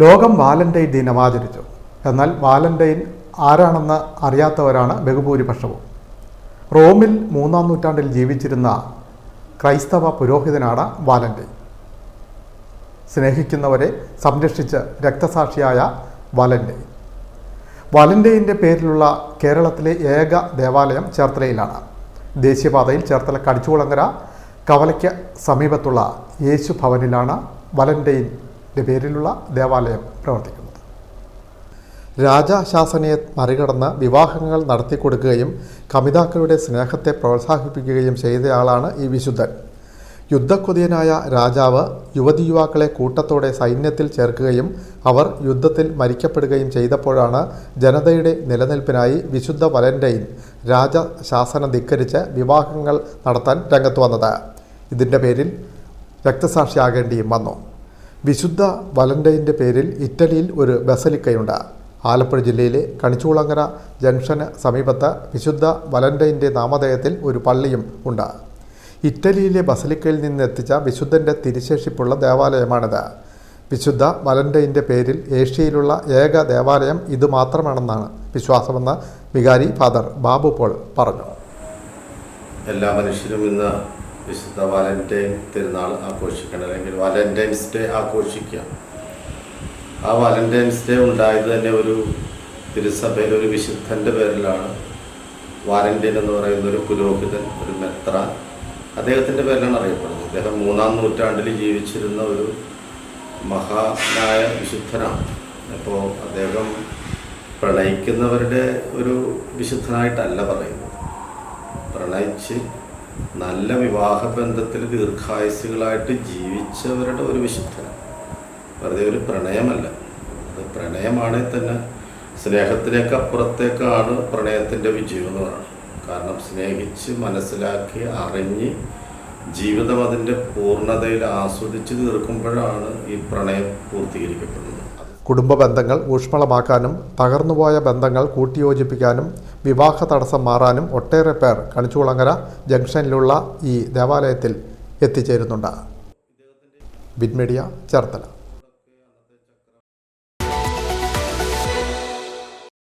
ലോകം വാലന്റൈൻ ദിനം ആചരിച്ചു എന്നാൽ വാലന്റൈൻ ആരാണെന്ന് അറിയാത്തവരാണ് ബഹുഭൂരിപക്ഷവും. റോമിൽ മൂന്നാം നൂറ്റാണ്ടിൽ ജീവിച്ചിരുന്ന ക്രൈസ്തവ പുരോഹിതനാണ് വാലന്റൈൻ. സ്നേഹിക്കുന്നവരെ സംരക്ഷിച്ച് രക്തസാക്ഷിയായ വാലന്റൈൻ. വാലന്റൈന്റെ പേരിലുള്ള കേരളത്തിലെ ഏക ദേവാലയം ചേർത്തലയിലാണ്. ദേശീയപാതയിൽ ചേർത്തല കടിച്ചുകുളങ്ങര കവലയ്ക്ക് സമീപത്തുള്ള യേശു ഭവനിലാണ് വാലന്റൈന്റെ പേരിലുള്ള ദേവാലയം പ്രവർത്തിക്കുന്നത്. രാജശാസനയെ മറികടന്ന് വിവാഹങ്ങൾ നടത്തിക്കൊടുക്കുകയും കമിതാക്കളുടെ സ്നേഹത്തെ പ്രോത്സാഹിപ്പിക്കുകയും ചെയ്തയാളാണ് ഈ വിശുദ്ധൻ. യുദ്ധക്കൊതിയനായ രാജാവ് യുവതി യുവാക്കളെ കൂട്ടത്തോടെ സൈന്യത്തിൽ ചേർക്കുകയും അവർ യുദ്ധത്തിൽ മരിക്കപ്പെടുകയും ചെയ്തപ്പോഴാണ് ജനതയുടെ നിലനിൽപ്പിനായി വിശുദ്ധ വലന്റൈൻ രാജശാസനം ധിക്കരിച്ച് വിവാഹങ്ങൾ നടത്താൻ രംഗത്ത് വന്നത്. ഇതിന്റെ പേരിൽ രക്തസാക്ഷിയാകേണ്ടിയും വന്നു. വിശുദ്ധ വലന്റൈന്റെ പേരിൽ ഇറ്റലിയിൽ ഒരു ബസലിക്കയുണ്ട്. ആലപ്പുഴ ജില്ലയിലെ കണിച്ചൂളങ്ങര ജംഗ്ഷന് സമീപത്ത് വിശുദ്ധ വലന്റൈന്റെ നാമധേയത്തിൽ ഒരു പള്ളിയും ഉണ്ട്. ഇറ്റലിയിലെ ബസലിക്കയിൽ നിന്നെത്തിച്ച വിശുദ്ധന്റെ തിരിശേഷിപ്പുള്ള ദേവാലയമാണിത്. വിശുദ്ധ വലന്റൈന്റെ പേരിൽ ഏഷ്യയിലുള്ള ഏക ദേവാലയം ഇത് മാത്രമാണെന്നാണ് വിശ്വാസമെന്ന് വികാരി ഫാദർ ബാബു പോൾ പറഞ്ഞു. എല്ലാ മനുഷ്യരും ഇന്ന് വിശുദ്ധ വാലന്റൈൻ തിരുനാൾ ആഘോഷിക്കണം അല്ലെങ്കിൽ വാലന്റൈൻസ് ഡേ ആഘോഷിക്കുക. ആ വാലന്റൈൻസ് ഡേ ഉണ്ടായത് തന്നെ ഒരു തിരുസഭയിൽ ഒരു വിശുദ്ധന്റെ പേരിലാണ്. വാലന്റൈൻ എന്ന് പറയുന്ന ഒരു പുരോഹിതൻ ഒരു മെത്ര അദ്ദേഹത്തിന്റെ പേരിലാണ് അറിയപ്പെടുന്നത്. അദ്ദേഹം മൂന്നാം നൂറ്റാണ്ടിൽ ജീവിച്ചിരുന്ന ഒരു മഹാനായ വിശുദ്ധനാണ്. അപ്പോൾ അദ്ദേഹം പ്രണയിക്കുന്നവരുടെ ഒരു വിശുദ്ധനായിട്ടല്ല പറയുന്നത്. പ്രണയിച്ച് നല്ല വിവാഹ ബന്ധത്തിൽ ദീർഘായുസുകളായിട്ട് ജീവിച്ചവരുടെ ഒരു വിശുദ്ധനാണ് വെറുതെ ഒരു പ്രണയമല്ല. അത് പ്രണയമാണെങ്കിൽ തന്നെ. സ്നേഹത്തിനേക്ക് അപ്പുറത്തേക്കാണ് പ്രണയത്തിന്റെ വിജയം എന്ന് പറയുന്നത്. കാരണം സ്നേഹിച്ച് മനസ്സിലാക്കി അറിഞ്ഞ് ജീവിതം അതിന്റെ പൂർണതയിൽ ആസ്വദിച്ച് തീർക്കുമ്പോഴാണ് ഈ പ്രണയം പൂർത്തീകരിക്കപ്പെടുന്നത്. കുടുംബ ബന്ധങ്ങൾ ഊഷ്മളമാക്കാനും തകർന്നുപോയ ബന്ധങ്ങൾ കൂട്ടിയോജിപ്പിക്കാനും വിവാഹ തടസ്സം മാറാനും ഒട്ടേറെ പേർ കണിച്ചുകുളങ്ങര ജംഗ്ഷനിലുള്ള ഈ ദേവാലയത്തിൽ എത്തിച്ചേരുന്നുണ്ട്. ബിൻമീഡിയ ചേർത്തല.